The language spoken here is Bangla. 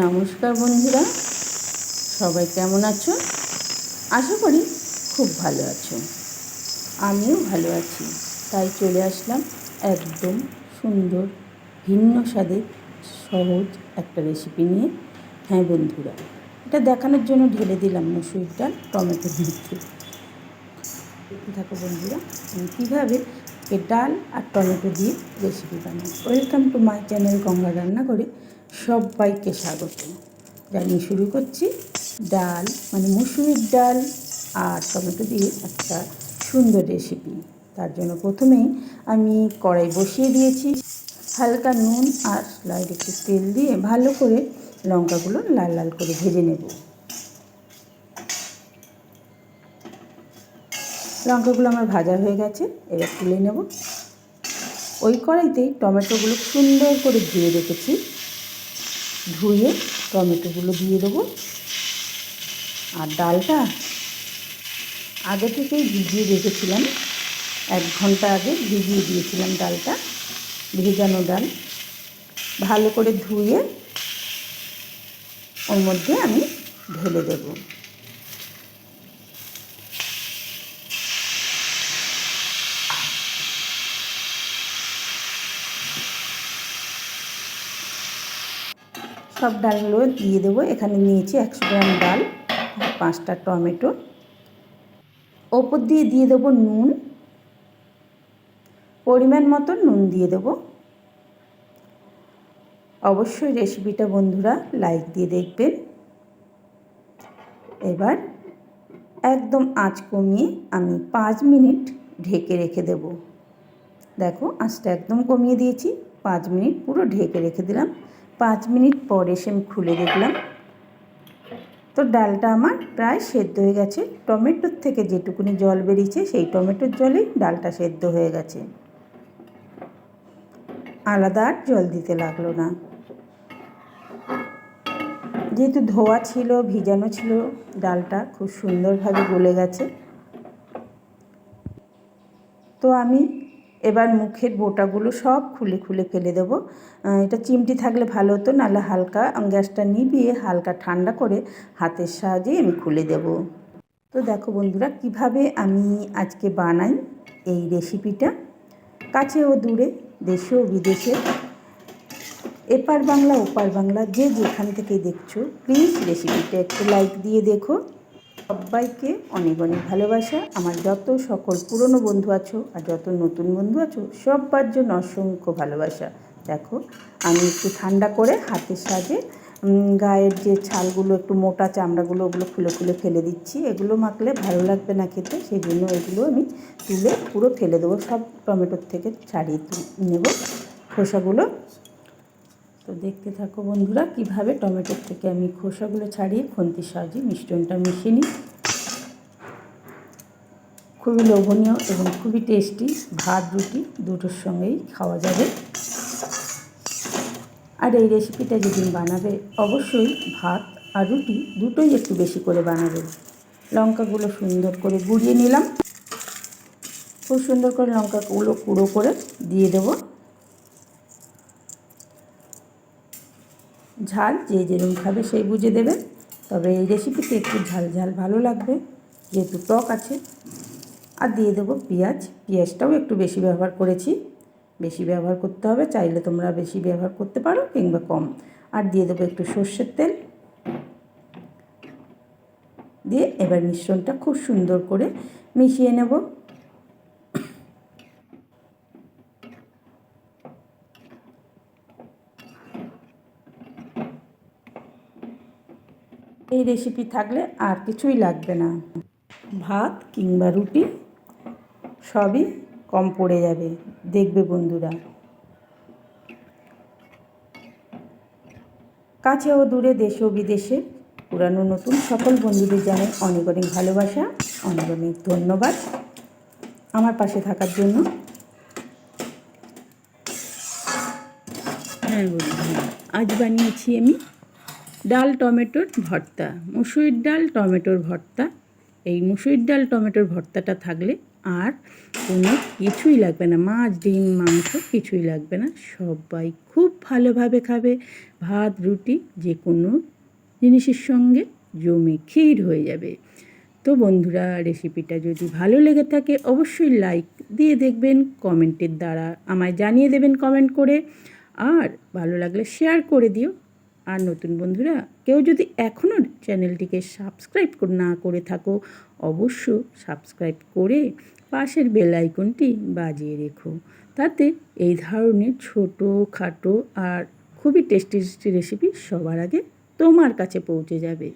নমস্কার বন্ধুরা, সবাই কেমন আছো? আশা করি খুব ভালো আছো। আমিও ভালো আছি। তাই চলে আসলাম একদম সুন্দর, ভিন্ন স্বাদের, সহজ একটা রেসিপি নিয়ে। হ্যাঁ বন্ধুরা, এটা দেখানোর জন্য ঢেলে দিলাম মুসুর ডাল, টমেটো মধ্যে থাকো বন্ধুরা, আমি কীভাবে ডাল আর টমেটো দিয়ে রেসিপি বানাই। Welcome to my channel Ganga রান্না করে সবাইকে স্বাগত। জানিয়ে শুরু করছি ডাল মানে মুসুরির ডাল আর টমেটো দিয়ে একটা সুন্দর রেসিপি তার জন্য প্রথমেই আমি কড়াই বসিয়ে দিয়েছি। হালকা নুন আর স্লাইড একটু তেল দিয়ে ভালো করে লঙ্কাগুলো লাল লাল করে ভেজে নেব। লঙ্কাগুলো আমার ভাজা হয়ে গেছে, এবার তুলে নেব। ওই কড়াইতেই টমেটোগুলো সুন্দর করে ধুয়ে রেখেছি। ধুয়ে টমেটোগুলো দিয়ে দেবো। আর ডালটা আগে থেকেই ভিজিয়ে রেখেছিলাম। এক ঘণ্টা আগে ভিজিয়ে দিয়েছিলাম ডালটা, ভেজানো ডাল। ভালো করে ধুয়ে ওর মধ্যে আমি ঢেলে দেবো। সব ডালগুলো দিয়ে দেবো। এখানে নিয়েছি একশো গ্রাম ডাল, পাঁচটা টমেটো। ওপর দিয়ে দিয়ে দেবো নুন। পরিমাণ মতো নুন দিয়ে দেবো। অবশ্যই রেসিপিটা বন্ধুরা লাইক দিয়ে দেখবেন। এবার একদম আঁচ কমিয়ে আমি পাঁচ মিনিট ঢেকে রেখে দেব। দেখো, আঁচটা একদম কমিয়ে দিয়েছি। পাঁচ মিনিট পুরো ঢেকে রেখে দিলাম। পাঁচ মিনিট পর এসে আমি খুলে দেখলাম। তো ডালটা আমার প্রায় সেদ্ধ হয়ে গেছে। টমেটোর থেকে যেটুকুনি জল বেরিয়েছে, সেই টমেটোর জলেই ডালটা সেদ্ধ হয়ে গেছে। আলাদা আর জল দিতে লাগল না। যেহেতু ধোয়া ছিল, ভিজানো ছিল, ডালটা খুব সুন্দরভাবে গলে গেছে। তো আমি এবার মুখের বোটাগুলো সব খুলে খুলে ফেলে দেবো। এটা চিমটি থাকলে ভালো হতো, নাহলে হালকা গ্যাসটা নিবিয়ে হালকা ঠান্ডা করে হাতের সাহায্যে আমি খুলে দেব। তো দেখো বন্ধুরা, কীভাবে আমি আজকে বানাই এই রেসিপিটা। কাছে ও দূরে, দেশে ও বিদেশে। এপার বাংলা, ওপার বাংলা, যে যেখান থেকে দেখছ প্লিজ রেসিপিটা একটু লাইক দিয়ে দেখো। সবাইকে অনেক অনেক ভালোবাসা। আমার যত সকল পুরনো বন্ধু আছো আর যত নতুন বন্ধু আছো সবার জন্য অসংখ্য ভালোবাসা। দেখো, আমি একটু ঠান্ডা করে হাতের সাজে গায়ের যে ছালগুলো, একটু মোটা চামড়াগুলো, ওগুলো খুলে খুলে ফেলে দিচ্ছি। এগুলো মাখলে ভালো লাগবে না খেতে সেই জন্য এগুলো আমি তুলে পুরো ফেলে দেবো। সব টমেটোর থেকে ছাড়িয়ে নেব খোসাগুলো। তো দেখতে থাকো বন্ধুরা, কীভাবে টমেটোর থেকে আমি খোসাগুলো ছাড়িয়ে খন্তির সাহায্যে মিশ্রণটা মিশিয়ে নিই। খুবই লোভনীয় এবং খুবই টেস্টি ভাত রুটি দুটোর সঙ্গেই খাওয়া যাবে। আর এই রেসিপিটা যেদিন বানাবে, অবশ্যই ভাত আর রুটি দুটোই একটু বেশি করে বানাবে। লঙ্কাগুলো সুন্দর করে গুঁড়িয়ে নিলাম। খুব সুন্দর করে লঙ্কাগুলো কুড়ো করে দিয়ে দেবো। ঝাল, যে যেরকম খাবে সেই বুঝে দেবে। তবে এই রেসিপিতে একটু ঝাল ঝাল ভালো লাগবে, যেহেতু টক আছে। আর দিয়ে দেবো পেঁয়াজ। পেঁয়াজটাও একটু বেশি ব্যবহার করেছি। বেশি ব্যবহার করতে হবে, চাইলে তোমরা বেশি ব্যবহার করতে পারো কিংবা কম। আর দিয়ে দেবো একটু সর্ষের তেল। দিয়ে এবার মিশ্রণটা খুব সুন্দর করে মিশিয়ে নেব। এই রেসিপি থাকলে আর কিছুই লাগবে না। ভাত কিংবা রুটি সবই কম পড়ে যাবে, দেখবে বন্ধুরা। কাছে ও দূরে দেশে ও বিদেশে পুরানো নতুন সকল বন্ধুদের জানাই অনেক অনেক ভালোবাসা, অনেক অনেক ধন্যবাদ। আমার পাশে থাকার জন্য। হ্যাঁ আজ বানিয়েছি আমি ডাল টমেটোর ভর্তা। মুসুরির ডাল, টমেটোর ভর্তা। এই মুসুরির ডাল, টমেটোর ভর্তাটা থাকলে আর কোনো কিছুই লাগবে না। মাছ, ডিম, মাংস কিছুই লাগবে না। সবাই খুব ভালোভাবে খাবে। ভাত, রুটি যে কোনো জিনিসের সঙ্গে জমে ক্ষীর হয়ে যাবে। তো বন্ধুরা, রেসিপিটা যদি ভালো লেগে থাকে, অবশ্যই লাইক দিয়ে দেখবেন, কমেন্টের দ্বারা আমায় জানিয়ে দেবেন কমেন্ট করে। আর ভালো লাগলে শেয়ার করে দিও। আর নতুন বন্ধুরা, কেউ যদি এখনও চ্যানেলটিকে সাবস্ক্রাইব না করে থাকো অবশ্য সাবস্ক্রাইব করে পাশের বেল আইকনটি বাজিয়ে রেখো। তাতে এই ধরনের ছোটো খাটো আর খুবই টেস্টি টেস্টি রেসিপি সবার আগে তোমার কাছে পৌঁছে যাবে।